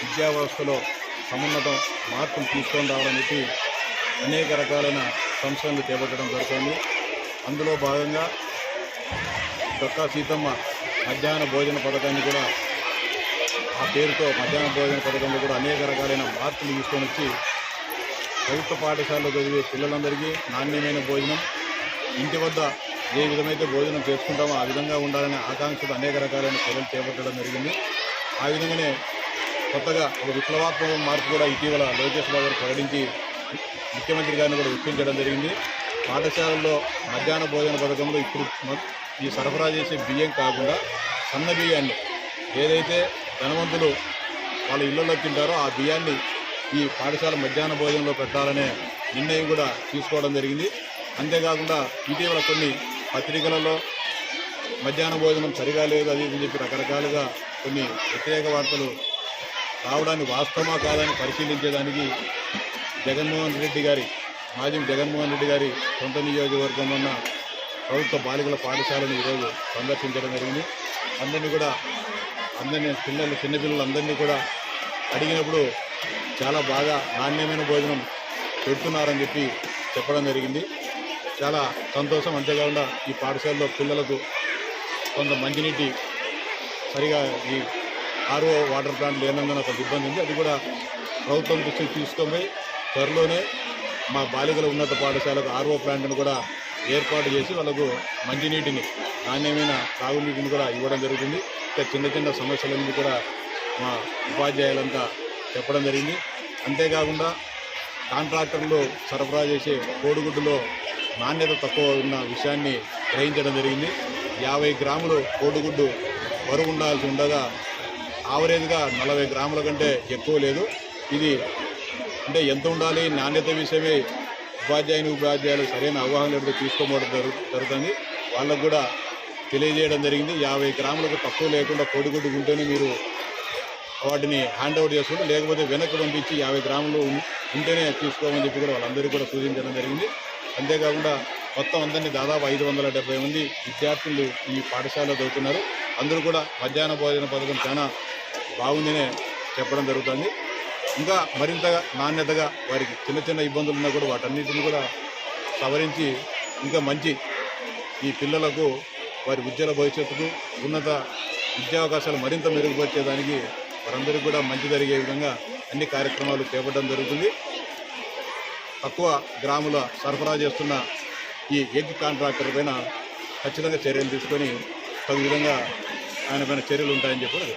విద్యా వ్యవస్థలో సమున్నతం మార్పులు తీసుకొని రావడానికి అనేక రకాలైన సంస్కరణలు చేపట్టడం జరుగుతుంది. అందులో భాగంగా దొక్కా సీతమ్మ మధ్యాహ్న భోజన పథకాన్ని కూడా ఆ పేరుతో మధ్యాహ్న భోజన పథకంలో కూడా అనేక రకాలైన మార్పులు తీసుకొని వచ్చి ప్రభుత్వ పాఠశాలలో చదివే పిల్లలందరికీ నాణ్యమైన భోజనం ఇంటి వద్ద ఏ విధమైతే భోజనం చేసుకుంటామో ఆ విధంగా ఉండాలనే ఆకాంక్షతో అనేక రకాలైన చర్యలు చేపట్టడం జరిగింది. ఆ విధంగానే కొత్తగా ఒక విప్లవాత్మక మార్పు కూడా ఇటీవల లోకేష్ బాబు ప్రకటించి ముఖ్యమంత్రి గారిని కూడా ఒప్పించడం జరిగింది. పాఠశాలల్లో మధ్యాహ్న భోజన పథకంలో ఇప్పుడు ఈ సరఫరా చేసే బియ్యం కాకుండా సన్న బియ్యాన్ని ఏదైతే ధనవంతులు వాళ్ళ ఇళ్ళలో తింటారో ఆ బియ్యాన్ని ఈ పాఠశాల మధ్యాహ్న భోజనంలో పెట్టాలనే నిర్ణయం కూడా తీసుకోవడం జరిగింది. అంతేకాకుండా ఇటీవల కొన్ని పత్రికలలో మధ్యాహ్న భోజనం సరిగా లేదు అది అని చెప్పి రకరకాలుగా కొన్ని వ్యతిరేక వార్తలు రావడాన్ని వాస్తవమా కాదని పరిశీలించేదానికి జగన్మోహన్ రెడ్డి గారి మాజీ జగన్మోహన్ రెడ్డి గారి సొంత నియోజకవర్గం ఉన్న ప్రభుత్వ బాలికల పాఠశాలను ఈరోజు సందర్శించడం జరిగింది. అందరినీ కూడా అందరినీ పిల్లలు చిన్నపిల్లలందరినీ కూడా అడిగినప్పుడు చాలా బాగా నాణ్యమైన భోజనం పెడుతున్నారని చెప్పి చెప్పడం జరిగింది. చాలా సంతోషం అంతేకాకుండా ఈ పాఠశాలలో పిల్లలకు కొంత మంచినీటి సరిగా ఈ ఆర్ఓ వాటర్ ప్లాంట్ లేనందున ఒక ఇబ్బంది ఉంది. అది కూడా ప్రభుత్వం దృష్టికి తీసుకొని త్వరలోనే మా బాలికల ఉన్నత పాఠశాలకు ఆర్ఓ ప్లాంట్ను కూడా ఏర్పాటు చేసి వాళ్ళకు మంచినీటిని నాణ్యమైన తాగునీటిని కూడా ఇవ్వడం జరుగుతుంది. ఇంకా చిన్న చిన్న సమస్యలన్నీ కూడా మా ఉపాధ్యాయులంతా చెప్పడం జరిగింది. అంతేకాకుండా కాంట్రాక్టర్లు సరఫరా చేసే కోడిగుడ్డులో నాణ్యత తక్కువ ఉన్న విషయాన్ని గ్రహించడం జరిగింది. యాభై గ్రాములు కోడిగుడ్డు బరువు ఉండాల్సి ఉండగా ఆవరేజ్గా నలభై గ్రాముల కంటే ఎక్కువ లేదు. ఇది అంటే ఎంత ఉండాలి నాణ్యత విషయమే ఉపాధ్యాయుని ఉపాధ్యాయులు సరైన అవగాహన లేకపోతే తీసుకోబోవడం జరుగు జరుగుతుంది. వాళ్ళకు కూడా తెలియజేయడం జరిగింది. యాభై గ్రాములకు తక్కువ లేకుండా కోడిగుడ్డు ఉంటేనే మీరు వాటిని హ్యాండ్ ఓవర్ చేసుకుంటే లేకపోతే వెనక్కి పంపించి యాభై గ్రాములు ఉంటేనే తీసుకోమని చెప్పి కూడా వాళ్ళందరికీ కూడా సూచించడం జరిగింది. అంతేకాకుండా మొత్తం అందరినీ దాదాపు ఐదు వందల డెబ్బై మంది విద్యార్థులు ఈ పాఠశాలలో చదువుతున్నారు. అందరూ కూడా మధ్యాహ్న భోజన పథకం చాలా బాగుందనే చెప్పడం జరుగుతుంది. ఇంకా మరింతగా నాణ్యతగా వారికి చిన్న చిన్న ఇబ్బందులు ఉన్నా కూడా వాటన్నిటిని కూడా సవరించి ఇంకా మంచి ఈ పిల్లలకు వారి ఉజ్వల భవిష్యత్తుకు ఉన్నత విద్యావకాశాలు మరింత మెరుగుపరిచేదానికి వారందరికీ కూడా మంచి జరిగే విధంగా అన్ని కార్యక్రమాలు చేపట్టడం జరుగుతుంది. తక్కువ గ్రాముల సరఫరా చేస్తున్న ఈ ఎగ్ కాంట్రాక్టర్ పైన ఖచ్చితంగా చర్యలు తీసుకొని తగు విధంగా ఆయన పైన చర్యలు ఉంటాయని చెప్పి